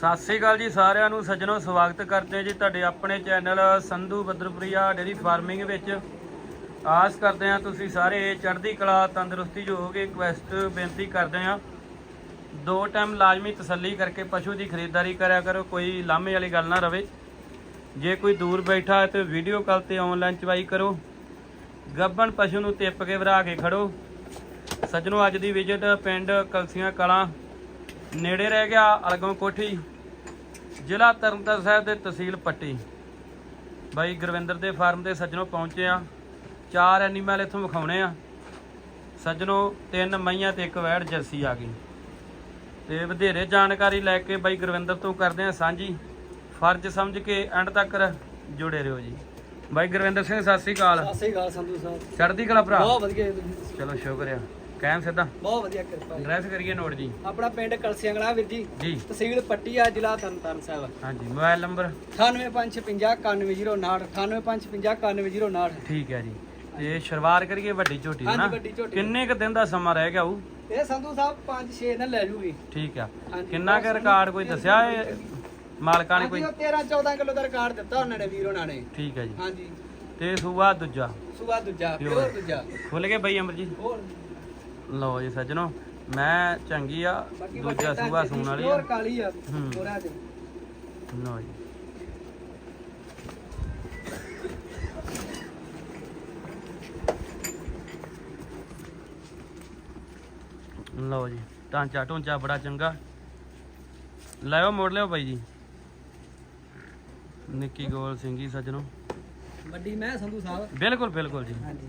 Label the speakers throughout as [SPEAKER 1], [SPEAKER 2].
[SPEAKER 1] ਸਤਿ ਸ੍ਰੀ ਅਕਾਲ ਜੀ ਸਾਰਿਆਂ ਨੂੰ, ਸੱਜਣੋ, ਸਵਾਗਤ ਕਰਦੇ ਹਾਂ ਜੀ ਤੁਹਾਡੇ ਆਪਣੇ channel Sandhu Baddarpuria dairy farming ਵਿੱਚ। ਆਸ ਕਰਦੇ ਹਾਂ ਤੁਸੀਂ ਸਾਰੇ ਚੜ੍ਹਦੀ ਕਲਾ, ਤੰਦਰੁਸਤੀ ਜੋ ਹੋਗੇ ਰਿਕਵੈਸਟ ਬੇਨਤੀ ਕਰਦੇ ਹਾਂ। ਦੋ ਟਾਈਮ ਲਾਜ਼ਮੀ ਤਸੱਲੀ ਕਰਕੇ ਪਸ਼ੂ ਦੀ ਖਰੀਦਦਾਰੀ ਕਰਿਆ ਕਰੋ, ਕੋਈ ਲਾਮੇ ਵਾਲੀ ਗੱਲ ਨਾ ਰਵੇ। ਜੇ ਕੋਈ ਦੂਰ ਬੈਠਾ ਹੈ ਤੇ ਵੀਡੀਓ ਕਾਲ ਤੇ ਆਨਲਾਈਨ ਚਵਾਈ ਕਰੋ। ਗੱਬਣ ਪਸ਼ੂ ਨੂੰ ਟਿੱਪ ਕੇ ਵਰਾ ਕੇ ਖੜੋ। ਸੱਜਣੋ, ਅੱਜ ਦੀ ਵਿਜ਼ਿਟ ਪਿੰਡ ਕਲਸੀਆਂ ਕਲਾਂ ਨੇੜੇ ਰਹਿ ਗਿਆ ਅਲਗੋਂ ਕੋਠੀ ਜ਼ਿਲ੍ਹਾ ਤਰਨਤਾਰਨ ਸਾਹਿਬ ਦੇ ਤਹਿਸੀਲ ਪੱਟੀ। ਬਾਈ ਗੁਰਵਿੰਦਰ ਦੇ ਫਾਰਮ ਤੇ ਸੱਜਣੋ ਪਹੁੰਚੇ ਆ ਚਾਰ ਐਨੀਮਲ ਇੱਥੋਂ ਵਿਖਾਉਣੇ ਆ। ਸੱਜਣੋ ਤਿੰਨ ਮਈਆਂ ਤੇ ਇੱਕ ਵੈੜ ਜਰਸੀ ਆ ਗਈ। ਤੇ ਵਧੇਰੇ ਜਾਣਕਾਰੀ ਲੈ ਕੇ ਬਾਈ ਗੁਰਵਿੰਦਰ ਤੋਂ ਕਰਦੇ ਆ ਸਾਂਝੀ। ਫਰਜ਼ ਸਮਝ ਕੇ ਐਂਡ ਤੱਕ ਜੁੜੇ ਰਹੋ ਜੀ। ਬਾਈ ਗੁਰਵਿੰਦਰ ਸਿੰਘ ਸਤਿ ਸ੍ਰੀ ਅਕਾਲ।
[SPEAKER 2] ਸਤਿ ਸ੍ਰੀ ਅਕਾਲ ਸੰਧੂ ਸਾਹਿਬ।
[SPEAKER 1] ਚੜ੍ਹਦੀ ਕਲਾ ਭਰਾ।
[SPEAKER 2] ਬਹੁਤ ਵਧੀਆ।
[SPEAKER 1] ਚਲੋ ਸ਼ੁਕਰ ਆ ਕਾਇਮ ਸਿੱਧਾ।
[SPEAKER 2] ਬਹੁਤ ਵਧੀਆ ਕਿਰਪਾ ਜੀ।
[SPEAKER 1] ਐਡਰੈਸ ਕਰੀਏ ਨੋਟ ਜੀ।
[SPEAKER 2] ਆਪਣਾ ਪਿੰਡ ਕਲਸੀਆਂਗਲਾ ਵੀਰ ਜੀ।
[SPEAKER 1] ਜੀ।
[SPEAKER 2] ਤਹਿਸੀਲ ਪੱਟੀ ਆ ਜ਼ਿਲ੍ਹਾ ਤਰਨਤਾਰਨ ਸਾਹਿਬ।
[SPEAKER 1] ਹਾਂਜੀ ਮੋਬਾਈਲ ਨੰਬਰ?
[SPEAKER 2] 9855919059 9855919059
[SPEAKER 1] ਠੀਕ ਹੈ ਜੀ। ਤੇ ਸ਼ੁਰੂਆਤ ਕਰੀਏ ਵੱਡੀ ਝੋਟੀ ਦੀ
[SPEAKER 2] ਹਾਂਜੀ,
[SPEAKER 1] ਨਾ।
[SPEAKER 2] ਵੱਡੀ ਝੋਟੀ।
[SPEAKER 1] ਕਿੰਨੇ ਕ ਦਿਨ ਦਾ ਸਮਾਂ ਰਹਿ ਗਿਆ ਉਹ?
[SPEAKER 2] ਇਹ ਸੰਧੂ ਸਾਹਿਬ 5-6 ਨਾਲ ਲੈ ਜੂਗੀ।
[SPEAKER 1] ਠੀਕ ਆ।
[SPEAKER 2] ਹਾਂਜੀ,
[SPEAKER 1] ਕਿੰਨਾ ਕ ਰਿਕਾਰਡ ਕੋਈ ਦੱਸਿਆ ਇਹ? ਮਾਲਕਾਂ ਨੇ ਕੋਈ?
[SPEAKER 2] 13-14 ਕਿਲੋ ਦਾ ਰਿਕਾਰਡ ਦਿੱਤਾ ਉਹਨਾਂ ਨੇ ਵੀਰ ਉਹਨਾਂ ਨੇ।
[SPEAKER 1] ਠੀਕ ਹੈ ਜੀ।
[SPEAKER 2] ਹਾਂਜੀ।
[SPEAKER 1] ਤੇ ਸੂਆ ਦੂਜਾ?
[SPEAKER 2] ਸੁਬਾ ਦੂਜਾ। ਪਿਓਰ ਦੂਜਾ।
[SPEAKER 1] ਖੁੱਲ ਗਏ ਬਈ ਅਮਰ ਜੀ
[SPEAKER 2] ਹੋਰ?
[SPEAKER 1] ਲਓ ਜੀ ਸੱਜਣੋ ਮੈਂ ਚੰਗੀ ਆ ਦੂਜਾ ਸੂਆ ਸੂਣ ਵਾਲੀ ਆ।
[SPEAKER 2] ਕਾਲੀ ਆ। ਹੋਰਾਂ ਦੇ।
[SPEAKER 1] ਲਓ ਜੀ। ਲਓ ਜੀ ਢਾਂਚਾ ਢੂੰਚਾ ਬੜਾ ਚੰਗਾ। ਲੈਓ ਮੋੜ ਲਿਓ ਬਾਈ ਜੀ। ਨਿੱਕੀ ਗੋਲ ਸਿੰਘੀ ਸੱਜਣੋ।
[SPEAKER 2] ਵੱਡੀ ਮੈਂ ਸੰਧੂ ਸਾਹਿਬ।
[SPEAKER 1] ਬਿਲਕੁਲ ਬਿਲਕੁਲ ਜੀ।
[SPEAKER 2] ਹਾਂਜੀ।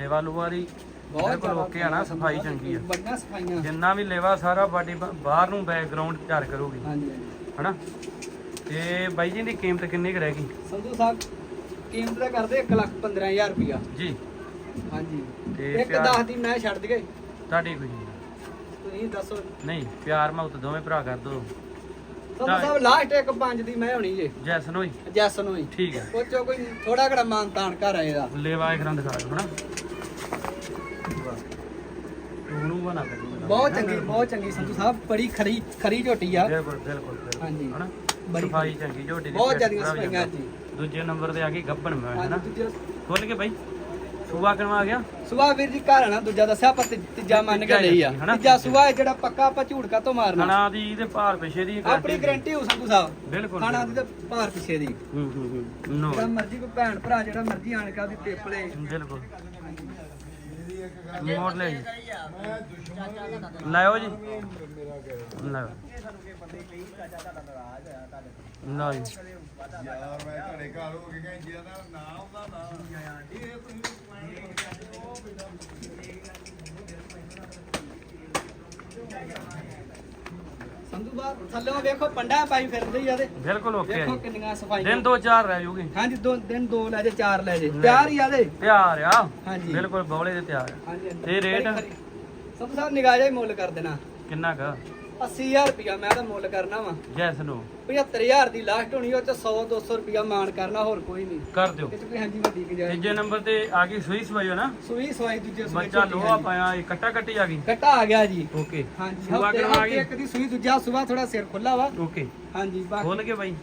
[SPEAKER 1] ਲੇਵਾ ਲੁਵਾਰੀ
[SPEAKER 2] ਬਹੁਤ
[SPEAKER 1] ਬਿਲਕੁਲ ਓਕੇ ਆ ਨਾ ਸਫ਼ਾਈ ਚੰਗੀ ਆ।
[SPEAKER 2] ਵੱਡੀਆਂ ਸਫਾਈਆਂ।
[SPEAKER 1] ਜਿੰਨਾ ਵੀ ਲੇਵਾ ਸਾਰਾ ਬਾਡੀ ਬਾਹਰ ਨੂੰ ਬੈਕਗ੍ਰਾਉਂਡ ਤਿਆਰ ਕਰੂਗੀ।
[SPEAKER 2] ਹਾਂਜੀ ਹਾਂਜੀ।
[SPEAKER 1] ਹਨਾ? ਤੇ ਬਾਈ ਜੀ ਦੀ ਕੀਮਤ ਕਿੰਨੀ ਕੁ ਰਹੇਗੀ
[SPEAKER 2] ਸੰਧੂ ਸਾਹਿਬ ਕੀਮਤ ਦਾ ਕਰਦੇ 1 ਲੱਖ 15000 ਰੁਪਇਆ
[SPEAKER 1] ਜੀ।
[SPEAKER 2] ਹਾਂਜੀ।
[SPEAKER 1] ਤੇ
[SPEAKER 2] ਇੱਕ
[SPEAKER 1] ਪਿਆਰ-
[SPEAKER 2] 10 ਦੀ ਮੈਂ ਛੱਡ ਦਈਏ
[SPEAKER 1] ਤੁਹਾਡੀ ਕੋਈ ਨਹੀਂ।
[SPEAKER 2] ਤੁਸੀਂ ਦੱਸੋ।
[SPEAKER 1] ਨਹੀਂ ਪਿਆਰ ਮੌਤ ਦੋਵੇਂ ਭਰਾ ਕਰ ਦੋ।
[SPEAKER 2] ਸੰਧੂ ਸਾਹਿਬ ਲਾਸਟ ਇੱਕ 5 ਦੀ ਮੈਂ ਹੋਣੀ ਜੇ।
[SPEAKER 1] ਜੈਸਨ ਹੋਈ
[SPEAKER 2] ਜੈਸਨ ਹੋਈ
[SPEAKER 1] ਠੀਕ ਹੈ।
[SPEAKER 2] ਉਹ ਚੋਂ ਕੋਈ ਥੋੜਾ ਘੜਾ ਮਾਨ ਤਾਨ ਕਰ ਆਏਗਾ
[SPEAKER 1] ਲੇਵਾ ਇੱਕ ਰੰਗ ਦਿਖਾ ਦਿਓ ਹਨਾ? ਤੂੰ ਨੂੰ ਬਣਾ ਕਰ
[SPEAKER 2] ਬਹੁਤ ਚੰਗੀ ਬਹੁਤ ਚੰਗੀ ਸੰਧੂ ਸਾਹਿਬ ਬੜੀ ਖਰੀ ਖਰੀ ਝੋਟੀ ਆ।
[SPEAKER 1] ਬਿਲਕੁਲ ਬਿਲਕੁਲ ਬਿਲਕੁਲ।
[SPEAKER 2] ਹਾਂਜੀ।
[SPEAKER 1] ਹਨਾ
[SPEAKER 2] ਬੜੀ-
[SPEAKER 1] ਸਫ਼ਾਈ ਚੰਗੀ ਝੋਟੀ ਦੀ
[SPEAKER 2] ਬਹੁਤ ਜ਼ਿਆਦੀਆਂ
[SPEAKER 1] ਵੀ
[SPEAKER 2] ਸਫਾਈਆਂ। ਜੀ
[SPEAKER 1] ਦੂਜੇ ਨੰਬਰ ਤੇ ਆ ਗਈ ਗੱਬਣ ਮੈਂ ਹਨਾ ਖੁੱਲ ਕੇ ਬਾਈ। ਸੂਆ ਕਿਨਵਾ ਆ ਗਿਆ?
[SPEAKER 2] ਸੁਭਾ ਵੀਰ ਜੀ ਘਰ ਆਣਾ ਦੂਜਾ ਦੱਸਿਆ ਪਰ ਤੀਜਾ ਮੰਨ ਕੇ ਲਈ ਆ।
[SPEAKER 1] ਹਨਾ?
[SPEAKER 2] ਤੀਜਾ ਸੁਭਾ ਹੈ ਜਿਹੜਾ ਪੱਕਾ ਆਪਾਂ ਝੂੜ ਕਾ ਤੋਂ ਮਾਰਨਾ।
[SPEAKER 1] ਖਾਣਾ ਦੀ ਤੇ ਭਾਰ ਪਿਛੇ ਦੀ
[SPEAKER 2] ਆਪਣੀ ਗਰੰਟੀ ਹੋ ਸੰਧੂ ਸਾਹਿਬ।
[SPEAKER 1] ਬਿਲਕੁਲ
[SPEAKER 2] ਖਾਣਾ ਦੀ ਤੇ ਭਾਰ ਪਿੱਛੇ ਦੀ।
[SPEAKER 1] ਹੂੰ ਹੂੰ ਹੂੰ। ਨੋ।
[SPEAKER 2] ਜਿਹੜਾ ਮਰਜ਼ੀ ਕੋਈ ਭੈਣ ਭਰਾ ਜਿਹੜਾ ਮਰਜ਼ੀ ਆਣ ਕੇ ਉਹਦੀ ਟੇਪਲੇ
[SPEAKER 1] ਬਿਲਕੁਲ। ਮੋੜ ਲੈ ਜੀ। ਲਾਓ ਜੀ। ਲਾਓ ਲਓ ਜੀ।
[SPEAKER 3] ਯਾਰ ਮੈਂ ਤੁਹਾਡੇ ਘਰ ਹੋ ਕੇ ਕਹਿੰਦੀ ਆ ਨਾਮ ਦਾ ਨਾਮ ਇਹ ਤੁਸੀਂ
[SPEAKER 2] ਸੰਧੂ ਬਾਹਰ। ਥੱਲੇ ਵੇਖੋ ਪੰਡਾ ਪਾਈ ਫਿਰਦੇ ਆ ਤੇ
[SPEAKER 1] ਬਿਲਕੁਲ ਓਕੇ
[SPEAKER 2] ਵੇਖੋ
[SPEAKER 1] ਜੀ।
[SPEAKER 2] ਕਿੰਨੀਆਂ ਸਫਾਈਆਂ।
[SPEAKER 1] ਦਿਨ ਦੋ ਚਾਰ ਰਹਿ ਜੂਗੇ।
[SPEAKER 2] ਹਾਂਜੀ ਦੋ ਦਿਨ ਦੋ ਲੈ ਜੇ ਚਾਰ ਲੈ ਜੇ। ਤਿਆਰ ਹੀ ਆ ਦੇ
[SPEAKER 1] ਤਿਆਰ ਆ।
[SPEAKER 2] ਹਾਂਜੀ।
[SPEAKER 1] ਬਿਲਕੁਲ ਬੌਲੇ ਦੇ ਤਿਆਰ ਆ।
[SPEAKER 2] ਹਾਂਜੀ ਹਾਂਜੀ।
[SPEAKER 1] ਤੇ ਰੇਟ?
[SPEAKER 2] ਸੰਧੂ ਸਾਹਿਬ ਨਿਗਾਹ ਜਿਹਾ ਹੀ ਮੁੱਲ ਕਰ ਦੇਣਾ।
[SPEAKER 1] ਕਿੰਨਾ ਕ?
[SPEAKER 2] 80000 ਰੁਪਇਆ ਮੈਂ ਤਾਂ ਮੁੱਲ ਕਰਨਾ ਵਾ।
[SPEAKER 1] ਜੈਸ ਨੂੰ
[SPEAKER 2] 75000 ਦੀ ਲਾਸਟ ਹੋਣੀ ਉਹ ਚ 100 200 ਰੁਪਇਆ ਮਾਨ ਕਰਨਾ ਹੋਰ ਕੋਈ ਨਹੀਂ।
[SPEAKER 1] ਕਰ ਦਿਓ।
[SPEAKER 2] ਇਹ ਚ ਕੋਈ ਹਾਂਜੀ ਵੱਡੀ ਗੁੰਜਾਇਸ਼।
[SPEAKER 1] ਤੀਜੇ ਨੰਬਰ ਤੇ ਆ ਗਈ ਸੂਈ ਸਵਾਈਓ ਨਾ
[SPEAKER 2] ਸੂਈ ਸਵਾਈ ਦੂਜੇ ਸੂਈ
[SPEAKER 1] ਬੱਚਾ
[SPEAKER 2] ਝੋਟੀ
[SPEAKER 1] ਲੋਹਾ
[SPEAKER 2] ਹਾਂਜੀ।
[SPEAKER 1] ਪਾਇਆ ਇਹ ਕੱਟਾ ਕੱਟੀ ਆ ਗਈ।
[SPEAKER 2] ਕੱਟਾ ਆ ਗਿਆ ਜੀ।
[SPEAKER 1] ਓਕੇ।
[SPEAKER 2] ਹਾਂਜੀ
[SPEAKER 1] ਸੂਆ
[SPEAKER 2] ਹਫ਼ਤੇ-
[SPEAKER 1] ਆ
[SPEAKER 2] ਹਫ਼ਤੇ
[SPEAKER 1] ਗਈ।
[SPEAKER 2] ਇੱਕ ਦੀ ਸੂਈ ਦੂਜਾ ਸੁਬਾ ਥੋੜਾ ਸਿਰ ਖੁੱਲਾ ਵਾ।
[SPEAKER 1] ਓਕੇ।
[SPEAKER 2] ਹਾਂਜੀ ਬਾਕੀ
[SPEAKER 1] ਖੋਲ ਕੇ ਬਾਈ।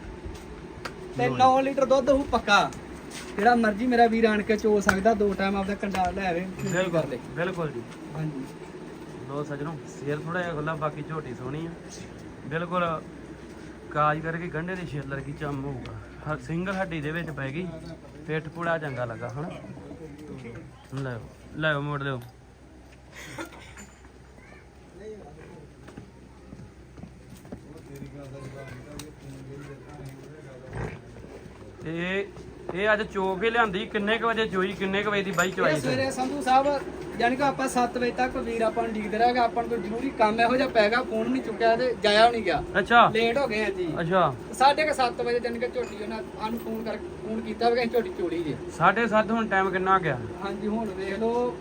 [SPEAKER 2] ਤੇ 9 ਲੀਟਰ ਦੁੱਧ ਹੋਊ ਪੱਕਾ। ਜਿਹੜਾ ਮਰਜ਼ੀ ਮੇਰਾ ਵੀਰ ਆਣ ਕੇ ਚੋ ਸਕਦਾ ਦੋ ਟਾਈਮ ਆਪਦਾ ਕੰਡਾ ਲੈ ਆਵੇ।
[SPEAKER 1] ਬਿਲਕੁਲ ਬਿਲਕੁਲ ਜੀ।
[SPEAKER 2] ਹਾਂਜੀ।
[SPEAKER 1] ਲੋ ਸਜਣੋ ਸਿਰ ਥੋੜਾ ਜਿਹਾ ਖੁੱਲਾ ਬਾਕੀ ਝੋਟੀ ਸੋਹਣੀ ਆ। ਬਿਲਕੁਲ ਕਾਜ ਕਰਕੇ ਗੰਢੇ ਦੀ ਛੇਲਰ ਕੀ ਚੰਮ ਹੋਊਗਾ। ਸਿੰਗਲ ਹੱਡੀ ਦੇ ਵਿੱਚ ਪੈ ਗਈ। ਪਿੱਠ ਪੂੜਾ ਚੰਗਾ ਲੱਗਾ ਹਨਾ? ਲੈ ਲੈ ਮੋੜ ਲਿਓ ਤੇ ਇਹ ਅੱਜ ਚੋ ਕੇ ਲਿਆਂਦੀ ਕਿੰਨੇ ਕ ਵਜੇ ਚੋਈ ਕਿੰਨੇ ਕ ਵਜੇ ਦੀ ਬਾਈ ਤੇ
[SPEAKER 2] ਸਵੇਰੇ ਸੰਧੂ ਸਾਹਿਬ ਯਾਨੀ ਕਿ ਆਪਾਂ 7 ਵਜੇ ਤੱਕ ਵੀਰ ਆਪਾਂ ਨੂੰ ਡੀਕਦੇ ਰਹੇਗਾ ਆਪਾਂ ਨੂੰ ਕੋਈ ਜ਼ਰੂਰੀ ਕੰਮ ਇਹੋ ਜਿਹਾ ਪੈ ਗਿਆ ਫੋਨ ਨਹੀਂ ਚੁੱਕਿਆ ਤੇ ਜਾਇਆ ਨਹੀਂ ਗਿਆ।
[SPEAKER 1] ਅੱਛਾ।
[SPEAKER 2] ਲੇਟ ਹੋ ਗਏ ਆ ਜੀ।
[SPEAKER 1] ਅੱਛਾ।
[SPEAKER 2] ਸਾਢੇ ਕੁ ਸੱਤ ਵਜੇ ਜਾਨੀ ਕਿ ਝੋਟੀ ਉਹਨਾਂ ਸਾਨੂੰ ਫੋਨ ਕਰ ਫੋਨ ਕੀਤਾ ਵੀ ਅਸੀਂ ਝੋਟੀ ਚੋੜੀ ਜੇ।
[SPEAKER 1] ਸਾਢੇ ਸੱਤ ਹੁਣ ਟਾਈਮ ਕਿੰਨਾ ਆ ਗਿਆ?
[SPEAKER 2] ਹਾਂਜੀ ਹੁਣ ਵੇਖ ਲਓ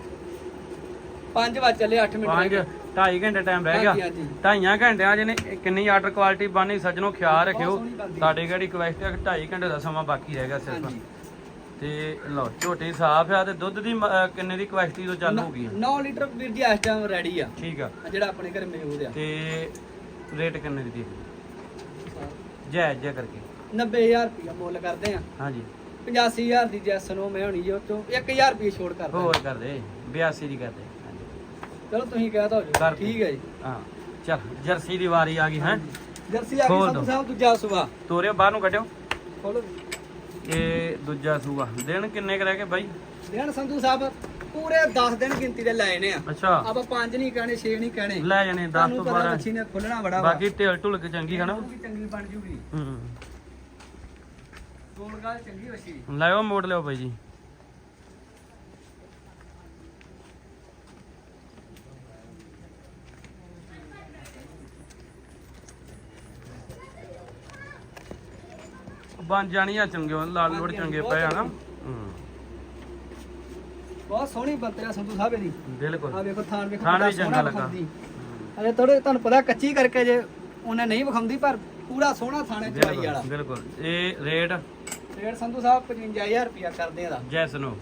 [SPEAKER 2] 5 ਵਜ ਚੱਲੇ 8 ਮਿੰਟ ਰਹਿ ਗਏ।
[SPEAKER 1] ਢਾਈ ਘੰਟੇ ਟਾਈਮ ਰਹਿ ਗਿਆ।
[SPEAKER 2] ਹਾਂਜੀ।
[SPEAKER 1] ਢਾਈਆਂ ਘੰਟਿਆਂ ਜਿਹਨੇ ਕਿੰਨੀ ਆਰਡਰ ਕੁਆਲਿਟੀ ਬਣਨੀ ਸੱਜਣੋ ਖਿਆਲ ਰੱਖਿਓ।
[SPEAKER 2] ਸੋਹਣੀ ਬਣਦੀ।
[SPEAKER 1] ਕਿਹੜੀ ਰਿਕੁਐਸਟ ਹੈ ਕਿ ਢਾਈ ਘੰਟੇ ਦਾ ਸਮਾਂ ਬਾਕੀ ਰਹਿ ਗਿਆ ਸਿਰਫ। ਤੇ ਲਓ ਝੋਟੀ ਸਾਫ਼ ਆ ਤੇ ਦੁੱਧ ਦੀ ਮ- ਕਿੰਨੇ ਦੀ ਕੁਆਲਿਟੀ ਤੋਂ ਚੱਲ ਹੋਊਗੀ ਆ?
[SPEAKER 2] 9 ਲੀਟਰ ਵੀਰ ਜੀ ਇਸ ਟਾਈਮ ਰੈਡੀ ਆ।
[SPEAKER 1] ਠੀਕ ਆ।
[SPEAKER 2] ਆਹ ਜਿਹੜਾ ਆਪਣੇ ਘਰ ਮੌਜੂਦ ਆ।
[SPEAKER 1] ਤੇ ਰੇਟ ਕਿੰਨੇ ਦੀ ਦੇ ਜਾਇਜ਼ ਜਿਹਾ ਕਰਕੇ।
[SPEAKER 2] 90000 ਰੁਪਇਆ ਮੁੱਲ ਕਰਦੇ ਆ।
[SPEAKER 1] ਹਾਂਜੀ।
[SPEAKER 2] 85000 ਦੀ ਜੈਸ ਨੂੰ ਮੈਂ ਹੋਣੀ ਜੋ ਤੋਂ 1000 ਰੁਪਏ ਛੋੜ ਕਰਦਾ।
[SPEAKER 1] ਹੋਰ ਕਰਦੇ 82 ਦੀ ਕਰਦੇ। ਹਾਂਜੀ।
[SPEAKER 2] ਚਲੋ ਤੁਸੀਂ ਕਹਿ ਦੋ
[SPEAKER 1] ਕਰ ਦਿਓ।
[SPEAKER 2] ਠੀਕ ਹੈ ਜੀ।
[SPEAKER 1] ਹਾਂ ਚਲ ਜਰਸੀ ਦੀ ਵਾਰੀ ਆ ਗਈ ਹੈ?
[SPEAKER 2] ਜਰਸੀ ਆ ਗਈ
[SPEAKER 1] ਖੋਲ
[SPEAKER 2] ਸੰਧੂ
[SPEAKER 1] ਦਿਓ।
[SPEAKER 2] ਸਾਹਿਬ ਦੂਜਾ ਸੁਆ।
[SPEAKER 1] ਤੋਰਿਓ ਬਾਹਰ ਨੂੰ ਕੱਢਿਓ।
[SPEAKER 2] ਖੋਲੋ
[SPEAKER 1] ਇਹ ਦੂਜਾ ਸੂਆ। ਦਿਨ ਕਿੰਨੇ ਕੁ ਰਹਿ ਗਏ ਬਾਈ?
[SPEAKER 2] ਦੇਣ ਸੰਧੂ ਸਾਹਿਬ ਪੂਰੇ 10 ਦਿਨ ਗਿਣਤੀ ਦੇ ਲਾਏ ਨੇ ਆ।
[SPEAKER 1] ਅੱਛਾ।
[SPEAKER 2] ਆਪਾਂ 5 ਨਹੀਂ ਕਹਿਣੇ 6 ਨਹੀਂ ਕਹਿਣੇ।
[SPEAKER 1] ਲੈ ਜਾਣੇ 10
[SPEAKER 2] ਤੁਹਾਨੂੰ
[SPEAKER 1] ਤੋਂ
[SPEAKER 2] ਪਤਾ
[SPEAKER 1] 12
[SPEAKER 2] ਮੱਛੀ ਨੇ ਖੁੱਲਣਾ ਬੜਾ ਵਾ।
[SPEAKER 1] ਬਾਕੀ ਢਿਲ ਢੁਲ ਕੇ ਚੰਗੀ ਹੈ ਨਾ
[SPEAKER 2] ਵੀ ਚੰਗੀ ਬਣ ਜੂਗੀ।
[SPEAKER 1] ਹੂੰ।
[SPEAKER 2] ਗੋਲ ਗਾਲ ਚੰਗੀ ਵਸੀ
[SPEAKER 1] ਲਾਇਓ ਮੋੜ ਲਿਓ ਬਾਈ ਜੀ। ਬਣ ਜਾਣੀ ਆ ਚੰਗੇ ਲਾਲ ਲੋੜ ਚੰਗੇ ਪਏ ਆ ਨਾ। ਹੂੰ।
[SPEAKER 2] ਬਹੁਤ ਸੋਹਣੀ ਬੰਤਿਆ ਸੰਧੂ ਸਾਹਿਬ ਇਹਦੀ। ਆ
[SPEAKER 1] ਬਿਲਕੁਲ
[SPEAKER 2] ਵੇਖੋ ਥਾਨ ਵੇਖੋ
[SPEAKER 1] ਥਾਣ
[SPEAKER 2] ਕਿੰਨਾ
[SPEAKER 1] ਵੀ ਚੰਗਾ
[SPEAKER 2] ਸੋਹਣਾ
[SPEAKER 1] ਲੱਗਾ।
[SPEAKER 2] ਵਿਖਾਉਂਦੀ। ਅਜੇ ਥੋੜੇ ਤੁਹਾਨੂੰ ਪਤਾ ਕੱਚੀ ਕਰਕੇ ਜੇ ਉਹਨੇ ਨਹੀਂ ਵਿਖਾਉਂਦੀ ਪਰ ਪੂਰਾ ਸੋਹਣਾ ਥਾਣੇ ਚਵਾਈ ਵਾਲਾ।
[SPEAKER 1] ਬਿਲਕੁਲ। ਬਿਲਕੁਲ ਇਹ ਰੇਟ?
[SPEAKER 2] ਰੇਟ ਸੰਧੂ ਸਾਹਿਬ 55000 ਰੁਪਿਆ ਕਰਦੇ ਆ ਦਾ
[SPEAKER 1] ਜੈਸਨੋ।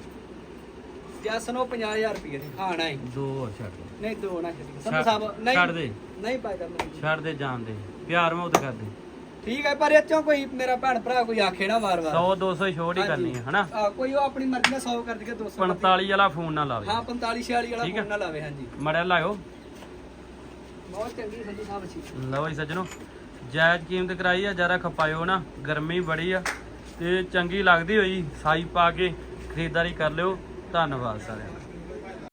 [SPEAKER 2] ਜੈਸ ਨੂੰ 50000 ਰੁਪਏ ਦੀ ਖਾਣਾ ਹੈ
[SPEAKER 1] ਦੋ ਛੱਡ
[SPEAKER 2] ਨਹੀਂ ਦੋ ਨਾ ਛੱਡੀ ਸੰਧੂ ਸਾਹਿਬ ਨਹੀਂ
[SPEAKER 1] ਛੱਡ ਦੇ।
[SPEAKER 2] ਨਹੀਂ ਕਰਨਾ
[SPEAKER 1] ਛੱਡ ਦੇ ਜਾਣ ਦੇ। ਪਿਆਰ ਮੁਹੱਬਤ ਕਰ ਦੇ
[SPEAKER 2] ਠੀਕ ਹੈ ਪਰ ਇਹ ਚੋਂ ਕੋਈ ਮੇਰਾ ਭੈਣ ਭਰਾ ਕੋਈ ਆਖੇ ਨਾ ਵਾਰ-ਵਾਰ।
[SPEAKER 1] 100 200 ਛੋੜ ਹੀ ਕਰਨੀ ਹੈ ਹਨਾ?
[SPEAKER 2] ਆ, ਕੋਈ ਉਹ ਆਪਣੀ ਮਰਜ਼ੀ ਨਾਲ 100 ਕਰ ਦਈਏ 200 ਕਰ ਦਈਏ।
[SPEAKER 1] 45 ਵਾਲਾ ਫੋਨ ਨਾ ਲਾਵੇ।
[SPEAKER 2] ਹਾਂ 45 46 ਵਾਲਾ
[SPEAKER 1] ਠੀਕ ਹੈ।
[SPEAKER 2] ਫੋਨ ਨਾ ਲਾਵੇ ਹਾਂਜੀ।
[SPEAKER 1] ਮੜਿਆ ਲਾਇਓ।
[SPEAKER 2] ਬਹੁਤ ਚੰਗੀ ਸੰਧੂ ਸਾਹਿਬ ਅੱਛੀ।
[SPEAKER 1] ਲਓ ਜੀ ਸੱਜਣੋ ਜਾਇਜ਼ ਕੀਮਤ ਕਰਾਈ ਆ ਜਰਾ ਖਪਾਇਓ ਨਾ ਗਰਮੀ ਬੜੀ ਆ ਤੇ ਚੰਗੀ ਲੱਗਦੀ ਹੋਈ ਸਾਈ ਪਾ ਕੇ ਖਰੀਦਦਾਰੀ ਕਰ ਲਿਓ। ਧੰਨਵਾਦ ਸਾਰਿਆਂ ਦਾ।